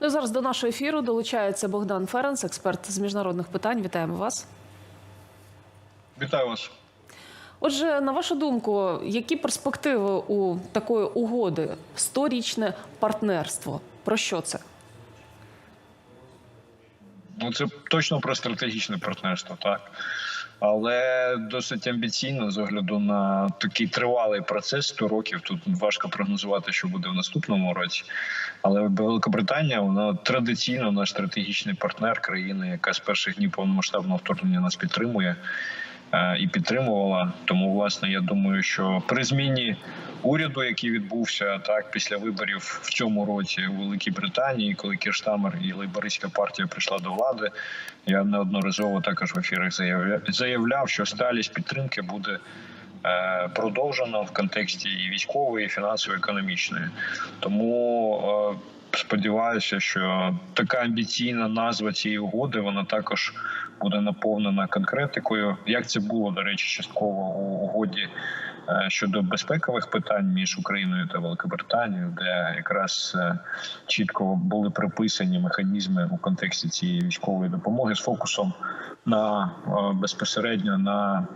Ну зараз до нашого ефіру долучається Богдан Ференц, експерт з міжнародних питань. Вітаємо вас. Вітаю вас. Отже, на вашу думку, які перспективи у такої угоди? Сторічне партнерство. Про що це? Ну це точно про стратегічне партнерство, так. Але досить амбіційно з огляду на такий тривалий процес 100 років. Тут важко прогнозувати, що буде в наступному році. Але Великобританія вона традиційно наш стратегічний партнер країни, яка з перших днів повномасштабного вторгнення нас підтримує і підтримувала. Тому, власне, я думаю, що при зміні уряду, який відбувся так після виборів в цьому році у Великій Британії, коли Кірштамер і лейбористська партія прийшла до влади, я неодноразово також в ефірах заявляв, заявляв що сталість підтримки буде. е, Продовжено в контексті і військової, і фінансово-економічної, тому е, сподіваюся, що така амбіційна назва цієї угоди вона також буде наповнена конкретикою. Як це було до речі, частково у угоді е, щодо безпекових питань між Україною та Великобританією, де якраз е, чітко були приписані механізми у контексті цієї військової допомоги з фокусом на е, безпосередньо на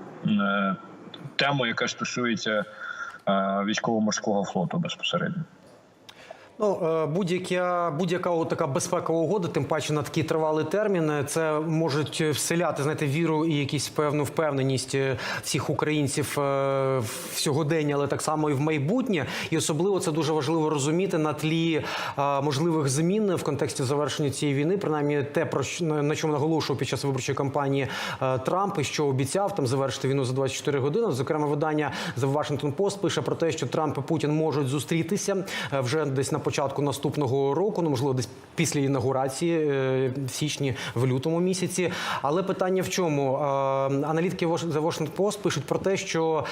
тему, яка стосується військово-морського флоту безпосередньо. Ну, е, будь-яка будь-яка така безпекова угода, тим паче на такий тривалий термін, е, це можуть вселяти знаєте, віру і якусь певну впевненість е, всіх українців е, в сьогодення, але так само і в майбутнє. І особливо це дуже важливо розуміти на тлі е, можливих змін в контексті завершення цієї війни. Принаймні, те про на чому наголошував під час виборчої кампанії е, Трамп, і що обіцяв там завершити війну за 24 години. Зокрема, видання The Washington Post пише про те, що Трамп і Путін можуть зустрітися е, вже десь на початку наступного року, ну можливо, десь після інаугурації е, в січні, в лютому місяці. Але питання в чому? Е, Аналітики The Washington Post пишуть про те, що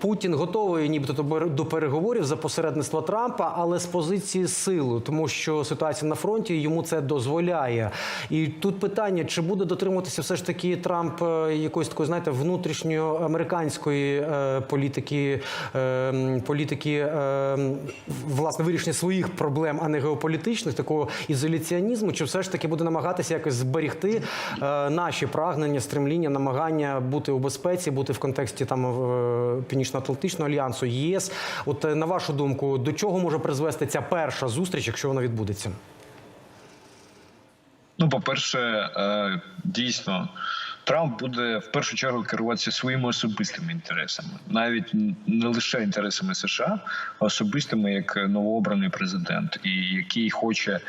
Путін готовий, нібито до переговорів за посередництва Трампа, але з позиції сили, тому що ситуація на фронті йому це дозволяє. І тут питання: чи буде дотримуватися все ж таки Трамп е, якоїсь такої, знаєте, внутрішньоамериканської політики, політики власне вирішення своїх проблем, а не геополітичних, такого ізоляціонізму, чи все ж таки буде намагатися якось зберегти е, наші прагнення, стремління, намагання бути у безпеці, бути в контексті там е, Північно-Атлантичного альянсу, ЄС. От е, на вашу думку, до чого може призвести ця перша зустріч, якщо вона відбудеться? Ну, по-перше, е, дійсно, Трамп буде в першу чергу керуватися своїми особистими інтересами, навіть не лише інтересами США, а особистими як новообраний президент, і який хоче,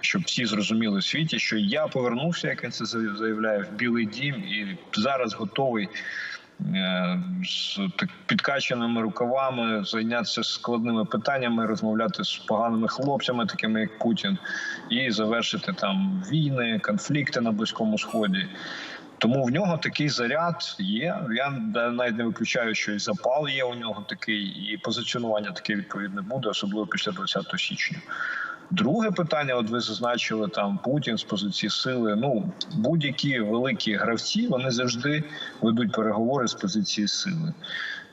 щоб всі зрозуміли в світі, що я повернувся, як він це заявляє, в Білий Дім, і зараз готовий. е, З так підкачаними рукавами зайнятися складними питаннями, розмовляти з поганими хлопцями, такими як Путін, і завершити там війни, конфлікти на близькому сході. Тому в нього такий заряд є. Я навіть не виключаю, що і запал є у нього такий, і позиціонування таке відповідне буде, особливо після 20 січня. Друге питання, от ви зазначили там Путін з позиції сили. Ну будь-які великі гравці вони завжди ведуть переговори з позиції сили.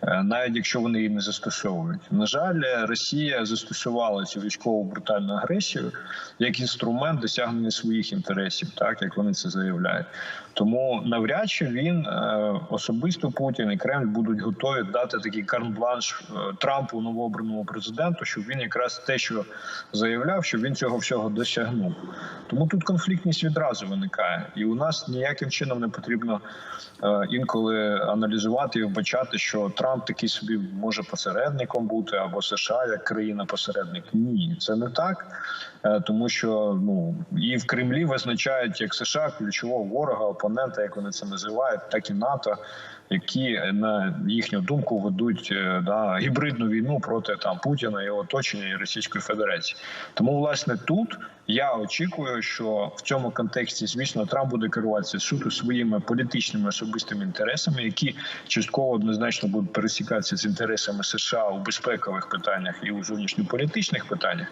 Е, Навіть якщо вони її не застосовують, на жаль, Росія застосувала цю військову брутальну агресію як інструмент досягнення своїх інтересів, так як вони це заявляють. Тому навряд чи він е, особисто Путін і Кремль будуть готові дати такий карт-бланш е, Трампу новообраному президенту, щоб він якраз те, що заявляв, щоб він цього всього досягнув. Тому тут конфліктність відразу виникає, і у нас ніяким чином не потрібно інколи аналізувати і вбачати, що Трамп такий собі може посередником бути або США як країна-посередник. Ні, це не так, Е, тому що ну і в Кремлі визначають як США ключового ворога, опонента, як вони це називають, так і НАТО, які на їхню думку ведуть е, да, гібридну війну проти там Путіна, його оточення і Російської Федерації. Тому, власне, тут я очікую, що в цьому контексті, звісно, Трамп буде керуватися суто своїми політичними особистими інтересами, які частково однозначно будуть пересікатися з інтересами США у безпекових питаннях і у зовнішньополітичних питаннях.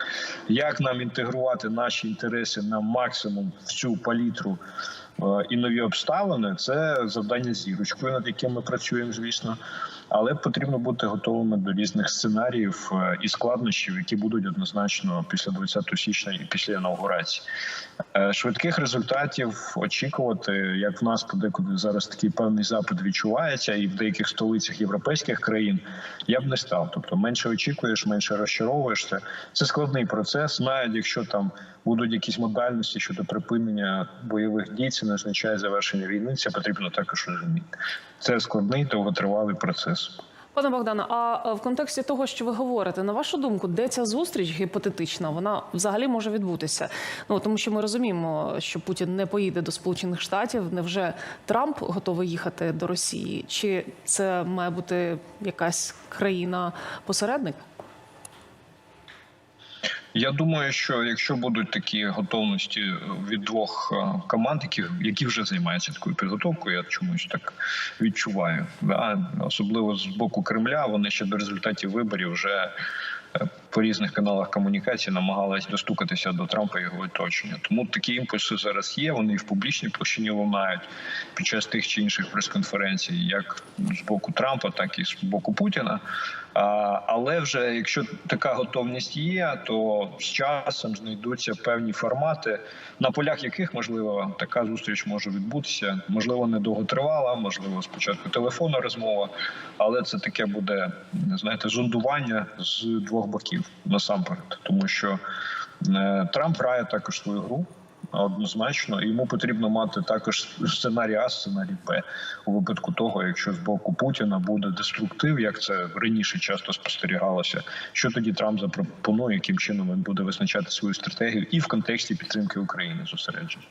Як нам інтегрувати наші інтереси на максимум в цю палітру? Е, І нові обставини це завдання зірочкою, над яким ми працюємо, звісно. Але потрібно бути готовими до різних сценаріїв е, і складнощів, які будуть однозначно після 20 січня і після інаугурації. Е, Швидких результатів очікувати, як в нас подекуди зараз такий певний запит відчувається, і в деяких столицях європейських країн я б не став. Тобто менше очікуєш, менше розчаровуєшся. Це складний процес. Навіть якщо там будуть якісь модальності щодо припинення бойових дій, це не означає завершення війни. Це потрібно також розуміти. Це складний довготривалий процес. Пане Богдане, а е, в контексті того, що ви говорите, на вашу думку, де ця зустріч гіпотетична, вона взагалі може відбутися? Ну тому що ми розуміємо, що Путін не поїде до Сполучених Штатів. Невже Трамп готовий їхати до Росії? Чи це має бути якась країна посередник? Я думаю, що якщо будуть такі готовності від двох е, команд, які, які вже займаються такою підготовкою, я чомусь так відчуваю. Да? Особливо з боку Кремля, вони ще до результатів виборів вже е, по різних каналах комунікації намагалась достукатися до Трампа і його оточення. Тому такі імпульси зараз є. Вони і в публічній площині лунають під час тих чи інших прес-конференцій, як з боку Трампа, так і з боку Путіна. Але вже якщо така готовність є, то з часом знайдуться певні формати, на полях яких можливо така зустріч може відбутися. Можливо, не довготривала, можливо, спочатку телефонна розмова, але це таке буде знаєте, зондування з двох боків насамперед, тому що е, Трамп грає також свою гру. Однозначно, йому потрібно мати також сценарій А, сценарій Б у випадку того, якщо з боку Путіна буде деструктив, як це раніше часто спостерігалося. Що тоді Трамп запропонує, яким чином він буде визначати свою стратегію і в контексті підтримки України зосередження.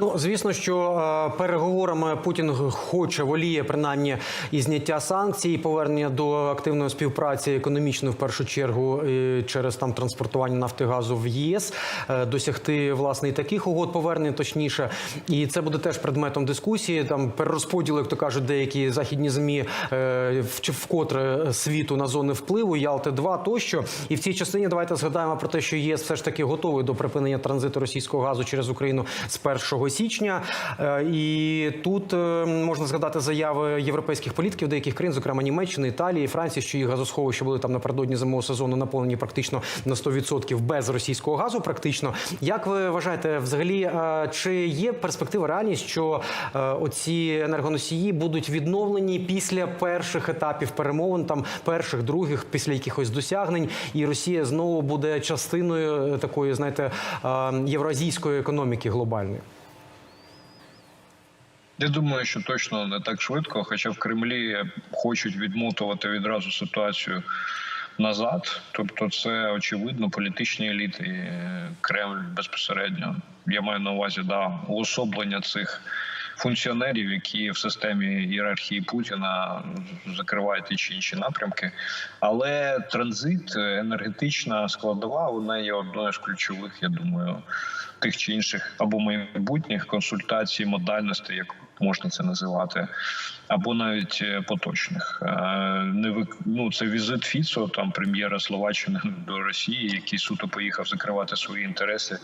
Ну, звісно, що е, переговорами Путін хоче воліє принаймні і зняття санкцій, і повернення до активної співпраці економічної, в першу чергу, через там транспортування нафти газу в єС, е, досягти власне і таких угод повернення, точніше, і це буде теж предметом дискусії. Там перерозподіл, як то кажуть, деякі західні змі е, вкотре світу на зони впливу, Ялти 2 тощо. І в цій частині давайте згадаємо про те, що ЄС все ж таки готовий до припинення транзиту російського газу через Україну з 1 січня. Е, І тут е, можна згадати заяви європейських політиків деяких країн, зокрема Німеччини, Італії, Франції, що їх газосховища були там напередодні зимового сезону наповнені практично на 100% без російського газу. Практично як ви вважаєте, взагалі е, чи є перспектива реальність, що е, оці енергоносії будуть відновлені після перших етапів перемовин, там перших, других, після якихось досягнень, і Росія знову буде частиною е, такої, знаєте, євразійської економіки глобальної? Я думаю, що точно не так швидко, хоча в Кремлі хочуть відмотувати відразу ситуацію назад. Тобто, це очевидно політичні еліти, е, Кремль безпосередньо. Я маю на увазі да уособлення цих функціонерів, які в системі ієрархії Путіна закривають ті чи інші напрямки. Але транзит, енергетична складова, вона є одною з ключових, я думаю, тих чи інших або майбутніх консультацій, модальностей, як можна це називати, або навіть е, поточних. Е, Не вик... ну, це візит Фіцо, там прем'єра Словаччини до Росії, який суто поїхав закривати свої інтереси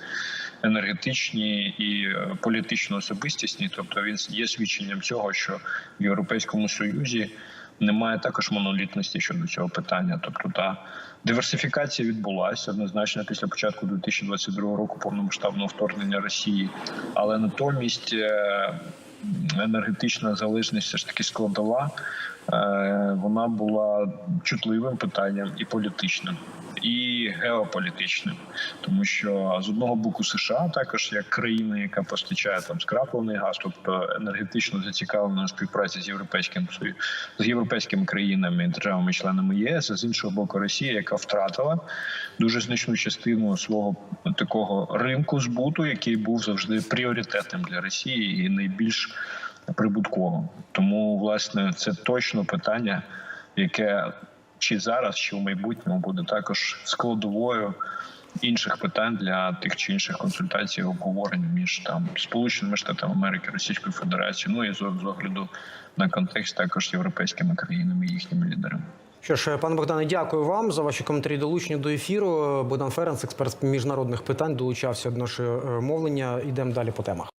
енергетичні і е, політично особистісні. Тобто він є свідченням цього, що в Європейському Союзі немає також монолітності щодо цього питання. Тобто, та диверсифікація відбулася однозначно після початку 2022 року повномасштабного вторгнення Росії, але натомість е, енергетична залежність все ж таки складова. Е, Вона була чутливим питанням і політичним. І геополітичним, тому що з одного боку США також як країна, яка постачає там скраплений газ, тобто енергетично зацікавлена співпраці з європейським з європейськими країнами, державами-членами ЄС, а з іншого боку, Росія, яка втратила дуже значну частину свого такого ринку збуту, який був завжди пріоритетним для Росії і найбільш прибутковим. Тому, власне, це точно питання, яке чи зараз, чи в майбутньому буде також складовою інших питань для тих чи інших консультацій, обговорень між там Сполученими Штатами Америки, Російською Федерацією, ну і з огляду на контекст також європейськими країнами і їхніми лідерами. Що ж, пане Богдане, дякую вам за ваші коментарі долучення до ефіру. Богдан Ференц, експерт міжнародних питань, долучався до нашого е, мовлення. Йдемо далі по темах.